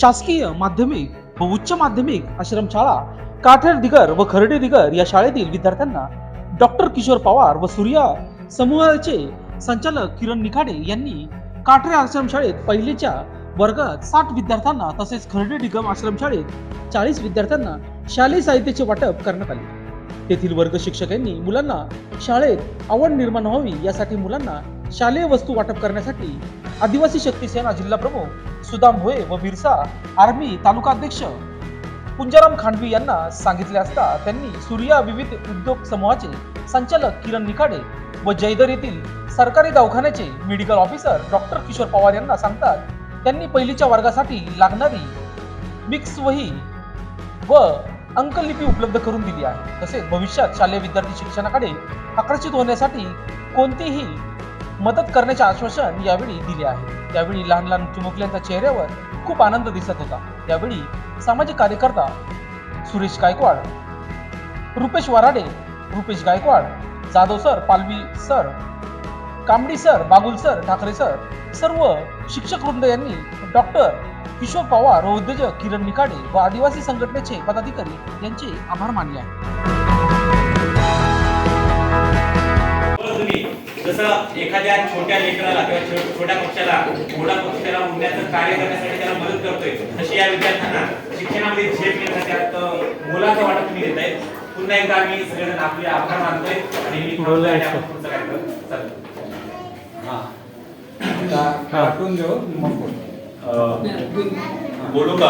शासकीय माध्यमिक व उच्च माध्यमिक आश्रमशाळा काठेर दिगर व खर्डे दिगर या शाळेतील विद्यार्थ्यांना डॉक्टर किशोर पवार व सूर्या समूहाचे संचालक किरण निखाडे यांनी काठरे आश्रमशाळेत पहिलेच्या वर्गात साठ विद्यार्थ्यांना तसेच खर्डे निगम आश्रमशाळेत चाळीस विद्यार्थ्यांना शालेय साहित्याचे वाटप करण्यात आले. तेथील वर्ग शिक्षकांनी मुलांना शाळेत आवड निर्माण व्हावी यासाठी मुलांना शालेय वस्तू वाटप करण्यासाठी आदिवासी शक्ती सेना जिल्हा प्रमुख सुदाम भोये व बिरसा आर्मी तालुका अध्यक्ष पुंजाराम खांडवी यांना सांगितले असता त्यांनी सूर्या विविध उद्योग समूहाचे संचालक किरण निखाडे व जयदर येथील सरकारी दवाखान्याचे medical officer doctor Kishore Pawar यांना सांगतात त्यांनी पहिलीच्या वर्गासाठी लागणारी मिक्स वही व अंकलिपी उपलब्ध करून दिली आहे. तसेच भविष्यात शालेय विद्यार्थी शिक्षणाकडे आकर्षित होण्यासाठी कोणतेही मदत करण्याचे आश्वासन यावेळी दिले आहे. त्यावेळी लहान लहान चिमुकल्यांच्या चेहऱ्यावर खूप आनंद दिसत होता. त्यावेळी सामाजिक कार्यकर्ता Suresh Gaikwad Rupesh Varade Rupesh Gaikwad Jadhav sir Palvi sir Kambadi sir Bagul sir Thackeray sir सर्व शिक्षक वृंद यांनी डॉक्टर किशोर पवार व उद्योजक किरण निकाडे व आदिवासी संघटनेचे पदाधिकारी यांचे आभार मानले आहेत. एखाद्या छोट्या लेकराला किंवा छोट्या पक्षाला मोठ्या पक्षाला उडण्याचं कार्य करण्यासाठी त्याला मदत करतोय तशी या विद्यार्थ्यांना शिक्षणामध्ये झेप घेण्यासाठी आता मोलाचं वाटप तुम्ही देत आहे पुन्हा एकदा आम्ही सगळेजण आपले आभार मानतोय आणि मी पुढचं कार्यक्रम चालू बोल. का?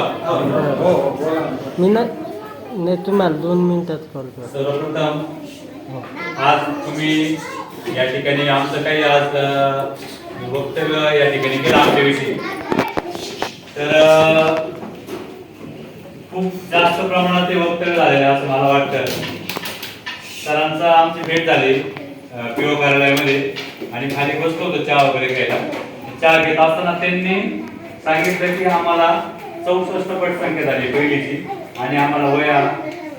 हो हो बोला मी ना नाही तुम्हाला दोन मिनिटात कॉल कर. सर्वप्रथम आज तुम्ही या ठिकाणी आमचं काही आज वक्तव्य या ठिकाणी केलं आमच्याविषयी. तर खूप जास्त प्रमाणात ते वक्तव्य झालेलं असं मला वाटतं. सरांचा आमची भेट झाली पीओ कार्यालयामध्ये आणि खाली बसलो होतो चहा वगैरे घ्यायला. चहा घेत असताना त्यांनी सांगितलं की आम्हाला चौसष्ट पट संख्या झाली पहिलीची आणि आम्हाला वया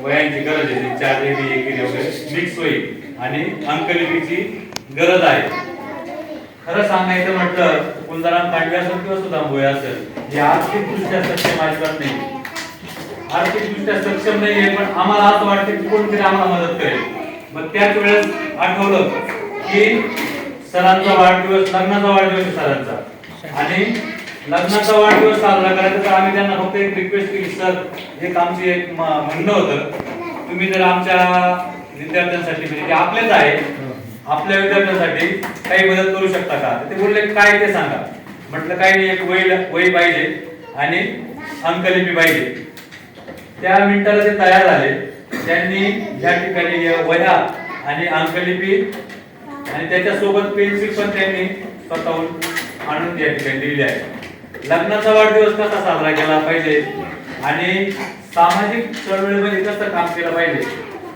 वयांची गरज आहे. चार एबी एकेरी वगैरे. मिक्स होईल. आणि अंकलिपीची गरज आहे. खरं सांगायचं म्हटलं कुलदाराम पांडवे असेल किंवा सुद्धा भोय असेल हे आर्थिकदृष्ट्या सक्षम अजिबात नाही? आर्थिकदृष्ट्या सक्षम नाहीये पण आम्हाला असं वाटतं की कोणतरी आम्हाला मदत करेल. मग त्याच वेळेस आठवलं की सरांचा वाढदिवस लग्नाचा वाढदिवस सरांचा. आणि लग्नाचा वाढदिवस साजरा करायचा तर आम्ही त्यांना फक्त एक रिक्वेस्ट केली सर एक आमची एक म्हणणं होतं तुम्ही जर आमच्या विद्यार्थ्यांसाठी म्हणजे ते आपलेच आहे आपल्या विद्यार्थ्यांसाठी काही मदत करू शकता का? ते बोलले काय ते सांगा. म्हटलं काही नाही एक वही वही पाहिजे आणि अंकलिपी पाहिजे. त्या मिनिटाला ते तयार झाले. त्यांनी या ठिकाणी वह्या आणि अंकलिपी आणि त्याच्यासोबत पेन्सिल पण त्यांनी स्वतःहून आणून या ठिकाणी दिली आहे. लग्नाचा वाढदिवस कसा साजरा केला पाहिजे? आणि सामाजिक चळवळीमध्ये कसं काम केलं पाहिजे?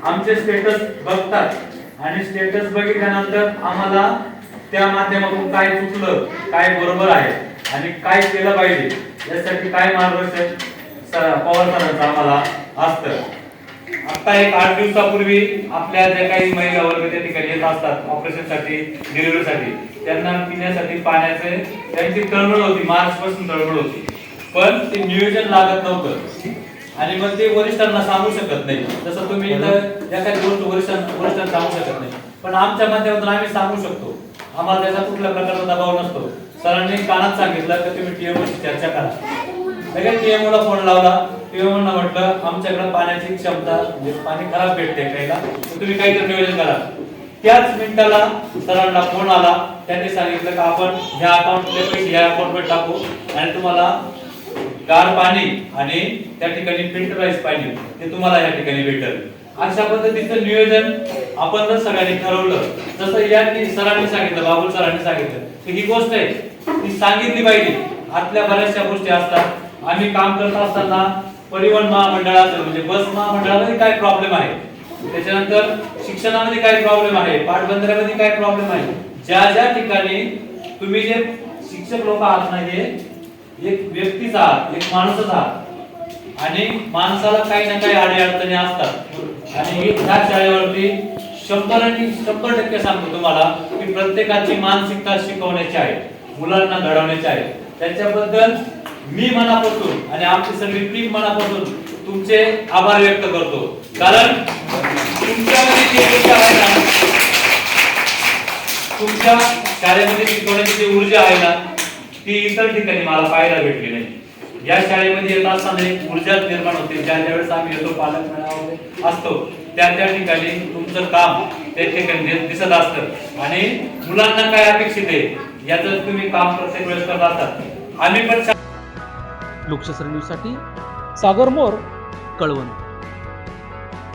आमचे स्टेटस बघतात. आणि स्टेटस बघितल्यानंतर आम्हाला त्या माध्यमातून काय चुकलं काय बरोबर आहे आणि काय केलं पाहिजे यासाठी काय मार्गदर्शन पवार सरांचं आम्हाला असतं. आता एक आठ दिवसापूर्वी आपल्या ज्या काही महिला वर्ग त्या ठिकाणी येत असतात ऑपरेशनसाठी डिलिव्हरीसाठी त्यांना पिण्यासाठी पाण्याचे त्यांची तळमळ होती मार्च पासून तळमळ होती. पण ते नियोजन लागत नव्हतं. आणि मग ते वरिष्ठांना सांगू शकत नाही. जसं तुम्ही एखादी गोष्ट वरिष्ठांना वरिष्ठांना सांगू शकत नाही. पण आमच्या माध्यमातून आम्ही सांगू शकतो. आम्हाला त्याचा कुठल्या प्रकारचा दबाव नसतो. सरांनी कानात सांगितलं की तुम्ही टीएमओशी चर्चा करा. लगेच TMO ला फोन लावला. टीएमओ म्हणणं म्हटलं आमच्याकडे पाण्याची क्षमता म्हणजे पाणी खराब भेटते प्यायला तुम्ही काहीतरी नियोजन करा. त्याच मिनिटाला सरांना फोन आला त्यांनी सांगितलं की आपण ह्या अकाउंटले पैसे ह्या अकाउंटवर टाकू आणि तुम्हाला गार पाणी आणि त्या ठिकाणी फिल्टर राईस पाणी ते तुम्हाला या ठिकाणी भेटेल. अशा पद्धतीचं नियोजन आपण जर सगळ्यांनी ठरवलं जसं यांनी सरांनी सांगितलं बाबुल सरांनी सांगितलं की ही गोष्ट आहे. ती सांगितली पाहिजे. आतल्या बऱ्याचशा गोष्टी असतात. आम्ही काम करत असताना परिवहन महामंडळ असेल म्हणजे बस महामंडळामध्ये काय प्रॉब्लेम आहे? त्याच्यानंतर शिक्षणामध्ये काय प्रॉब्लेम आहे? पाटबंधाऱ्यामध्ये काय प्रॉब्लेम आहे? ज्या ज्या ठिकाणी तुम्ही जे शिक्षक लोक आहात ना हे एक व्यक्तीचा आहात एक माणूसच आहात. आणि माणसाला काही ना काही आडे अडचणी असतात. आणि ह्या शाळेवरती शंभर आणि शंभर टक्के सांगतो तुम्हाला की प्रत्येकाची मानसिकता शिकवण्याची आहे मुलांना घडवण्याची आहे. त्याच्याबद्दल मी मनापासून आणि आमची सगळी टीम मनापासून तुमचे आभार व्यक्त करतो. कारण तुमच्यामध्ये जे ऊर्जा आहे ना तुमच्या शाळेमध्ये शिकवण्याची जी ऊर्जा आहे ना ती इतर ठिकाणी मला पाहायला भेटली नाही. या शाळेमध्ये येत असताना एक ऊर्जा निर्माण होते. ज्या ज्या वेळेस आम्ही येतो पालक मेळावा असतो त्या त्या ठिकाणी तुमचं काम त्या ठिकाणी दिसत असतं. आणि मुलांना काय अपेक्षित आहे याचं तुम्ही काम प्रत्येक वेळेस करत असतात. आम्ही पण लोकशास्त्र न्यूजसाठी सागर मोर कळवण.